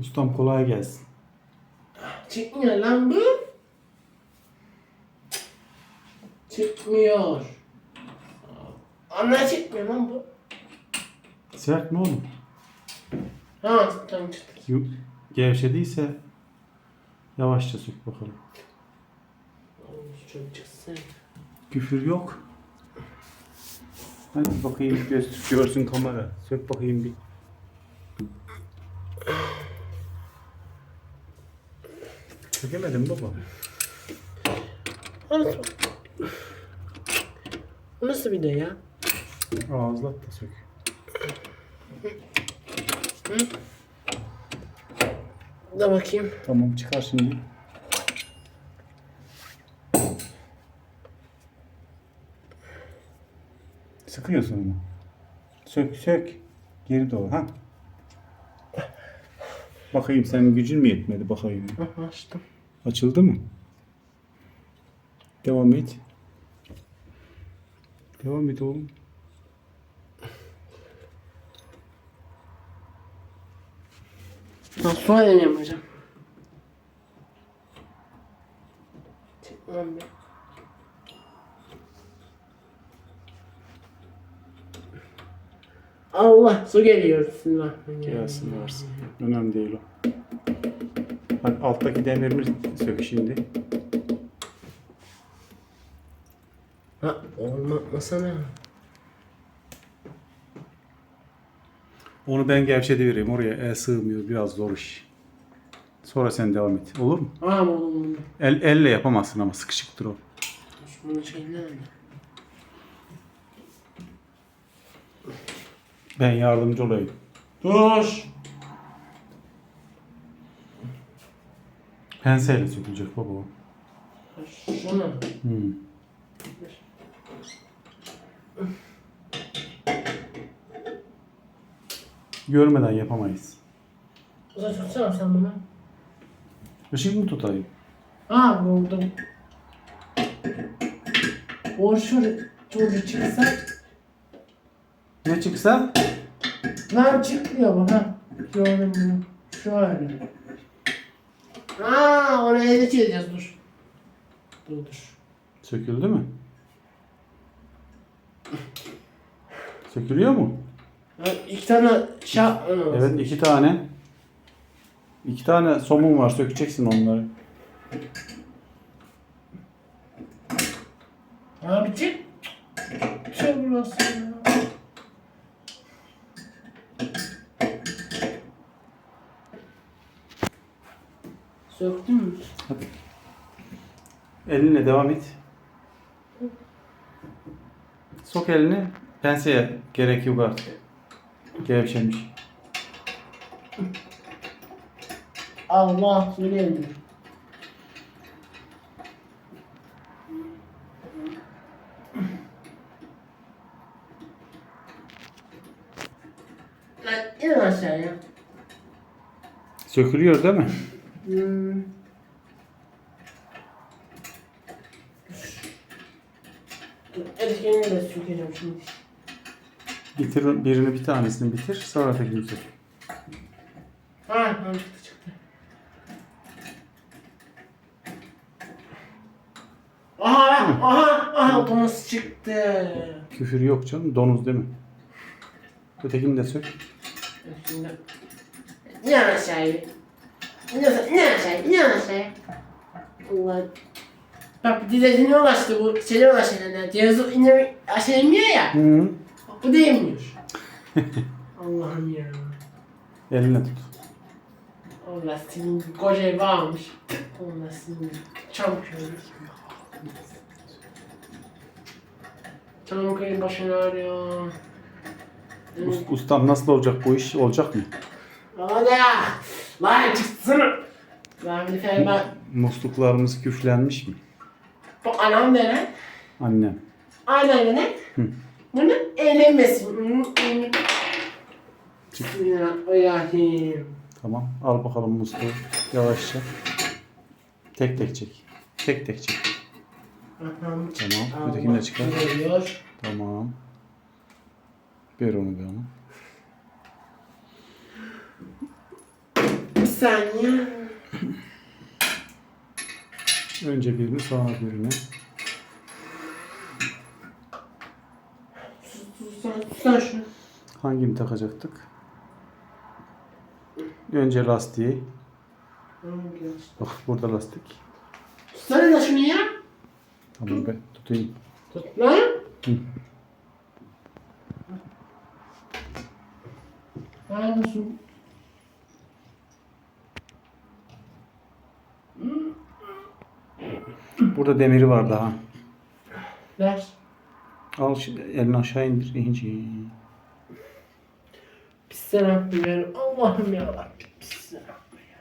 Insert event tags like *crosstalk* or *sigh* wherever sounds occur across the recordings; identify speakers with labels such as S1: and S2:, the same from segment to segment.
S1: Ustam kolay gelsin.
S2: Çıkmıyor lan bu. Çıkmıyor. Anne çıkmıyor lan bu.
S1: Sert mi oğlum?
S2: Ha tamam çıktı.
S1: Yu- Gevşediyse yavaşça sök bakalım.
S2: Çok çıksın.
S1: Küfür yok. Hadi bakayım göz görsün kamera. Sök bakayım bir. Sökemedim baba.
S2: Nasıl? Nasıl bir de ya?
S1: Ağızlat da sök.
S2: Da bakayım.
S1: Tamam çıkar şimdi. Sıkıyorsun onu. Sök sök. Geri doğru ha. Bakayım senin gücün mü yetmedi bakayım.
S2: Aha, açtım.
S1: Açıldı mı? Devam et. Devam et oğlum.
S2: Nasıl öğreneyim hocam? Çıkmam ben. Allah su geliyor. Bismillahirrahmanirrahim.
S1: Gelsin varsın. Önemli değil o. Bak alttaki demirimi sök şimdi.
S2: Ha olmasana.
S1: Onu ben gevşedi vereyim. Oraya el sığmıyor. Biraz zor iş. Sonra sen devam et. Olur mu?
S2: Aa bu oğlum.
S1: El, elle yapamazsın ama sıkışıktır o.
S2: Bunun şey nerede?
S1: Ben yardımcı olayım.
S2: Dur.
S1: Penseyle sökülecek baba o.
S2: Şuna.
S1: Hmm. Görmeden yapamayız.
S2: Uzak tutsana sen bunu.
S1: Işık mı tutayım?
S2: Aa buldum. Boşver çocuğu çıksa.
S1: Ne çıksa?
S2: Lan çıkmıyor bu ha. Gördüm bunu. Şöyle. Aa onu ele çekeceğiz dur. Dur dur.
S1: Söküldü mü? Sökülüyor mu?
S2: Ha, iki tane şah...
S1: Evet iki tane. İki tane somun var sökeceksin onları.
S2: Abi çık. Çık burası ya. Söktün mü?
S1: Hadi. Elinle devam et. Sok elini. Penseye gerek yok artık. Gevşemiş.
S2: Allah söyleyeyim. Lan in aşağıya.
S1: Sökülüyor değil mi?
S2: Hmm. Dur, de sökeceğim şimdi.
S1: Bitir birini bir tanesini bitir. Sonra tekini sök.
S2: Ha, ha çıktı. Aha, aha, aha, nasıl çıktı?
S1: Küfür yok canım. Donuz değil mi? Ötekini de sök.
S2: Şimdi. İn aşağıya. Aşağı, in aşağı, in aşağı. Allah. Bak dilediğine ulaştı bu. Şeye ulaştı. Yani. Cihazı inme, aşağı inmiyor ya.
S1: Hı.
S2: Bak bu değmiyor. *laughs* Allah'ım ya.
S1: Eline tut.
S2: Allah senin koca evi almış. Allah senin Çankırı. Çankırı başına ağrıyor.
S1: Us- Ustam nasıl olacak bu iş? Olacak mı?
S2: Ya. Lan çıksın. Kere ben...
S1: Musluklarımız küflenmiş mi?
S2: Bu anam denen.
S1: Annem.
S2: Annem ne?
S1: Hı.
S2: Bunu eğlenmesin. Bismillahirrahmanirrahim.
S1: Tamam. Al bakalım musluğu. Yavaşça. Tek tek çek. Tek tek çek.
S2: Tamam.
S1: Ötekini de çıkar.
S2: Geliyor.
S1: Tamam. Ver onu bir ona.
S2: Saniye.
S1: Önce birini sonra birini.
S2: Tutsana, şunu.
S1: Hangini takacaktık? Önce lastiği. Bak burada lastik.
S2: Tutsana da şunu ya.
S1: Tamam ben tutayım.
S2: Tut lan.
S1: Hı.
S2: Neredesin?
S1: Burada demiri var daha.
S2: Ver.
S1: Al şimdi elini aşağı indir. İnce.
S2: Pis Rabbim ya. Allah'ım ya Rabbim. Pis Rabbim ya.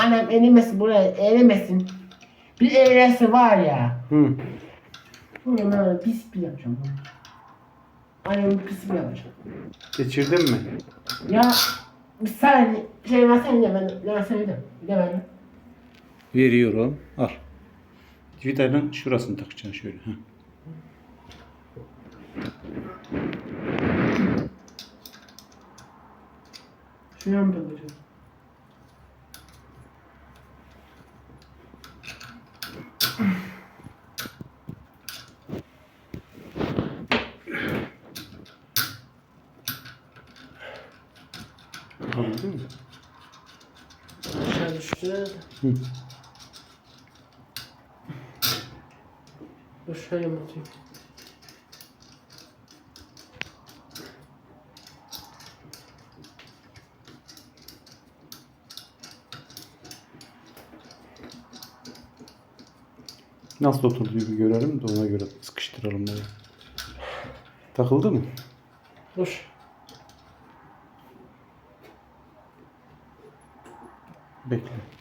S2: Annem elemesin buraya elemesin. Bir eğresi var ya.
S1: Hı.
S2: Bunu ben pis bir yapacağım. Annem pis bir yapacağım.
S1: Geçirdin mi?
S2: Ya bir saniye şey versene de ben versene de. De ben.
S1: Veriyorum. Al. Vidanın şurasını takacaksın şöyle. Hı.
S2: Şuna mı bakacağım?
S1: Anladın mı?
S2: Düştü.
S1: Hı.
S2: Dur şöyle mi atayım?
S1: Nasıl oturdu bir görelim de ona göre sıkıştıralım bunu. Takıldı mı?
S2: Dur.
S1: Bekle.